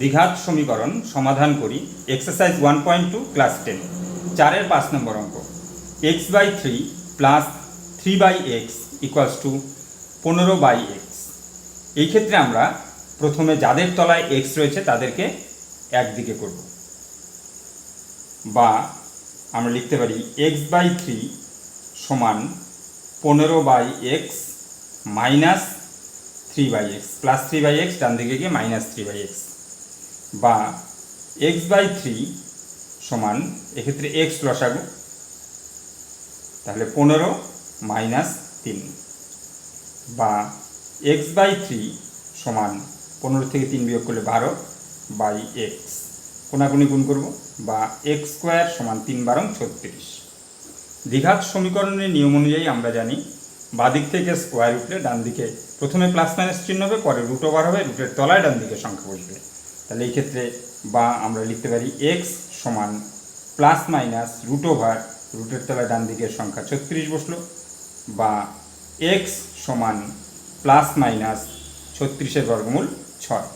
দ্বিঘাত সমীকরণ সমাধান করি। Exercise one point two class ten চারের পাঁচ নম্বর অঙ্ক। X by three plus three by x equals two পনেরো বাই এক্স এই ক্ষেত্রে আমরা প্রথমে যাদের তলায় এক্স রয়েছে তাদেরকে একদিকে করব। বা আমরা লিখতে পারি এক্স বাই থ্রি সমান পনেরো by x minus three by x plus three by x ডান দিকে গিয়ে মাইনাস থ্রি বাই এক্স বা এক্স বাই থ্রি সমান এক্ষেত্রে এক্স লসাগু। তাহলে পনেরো মাইনাস তিন। বা এক্স বাই থ্রি সমান পনেরো থেকে তিন বিয়োগ করলে বারো বাই এক্স কোনাকুনি গুণ করব বা এক্স স্কোয়ার সমান তিন বারং ছত্রিশ। দ্বিঘাত সমীকরণের নিয়ম অনুযায়ী আমরা জানি, বাদিক থেকে স্কোয়ার উঠলে ডান দিকে প্রথমে প্লাস মাইনাস চিহ্ন হবে, পরে রুট ওভার হবে রুটের তলায় ডান দিকে সংখ্যা বসবে। তাহলে এই ক্ষেত্রে বা আমরা লিখতে পারি এক্স সমান প্লাস মাইনাস রুট ওভার রুটের তলায় ডান দিকের সংখ্যা ছত্রিশ বসল, বা এক্স সমান প্লাস মাইনাস ছত্রিশের বর্গমূল ছয়।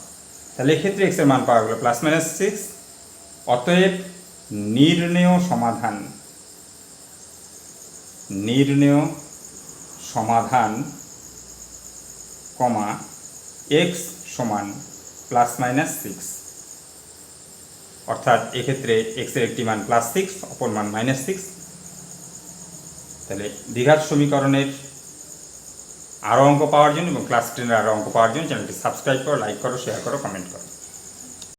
তাহলে এক্ষেত্রে এক্সের মান পাওয়া গেলো প্লাস মাইনাস সিক্স অতএব নির্ণেয় সমাধান নির্ণেয় সমাধান, কমা এক্স সমান প্লাস মাইনাস সিক্স অর্থাৎ এক্ষেত্রে এক্সের একটি মান প্লাস সিক্স অপর মান মাইনাস সিক্স তাহলে দীঘার সমীকরণের আরও অঙ্ক পাওয়ার জন্য এবং ক্লাস টেনের আরও অঙ্ক পাওয়ার জন্য চ্যানেলটি সাবস্ক্রাইব করো লাইক করো শেয়ার করো কমেন্ট করো।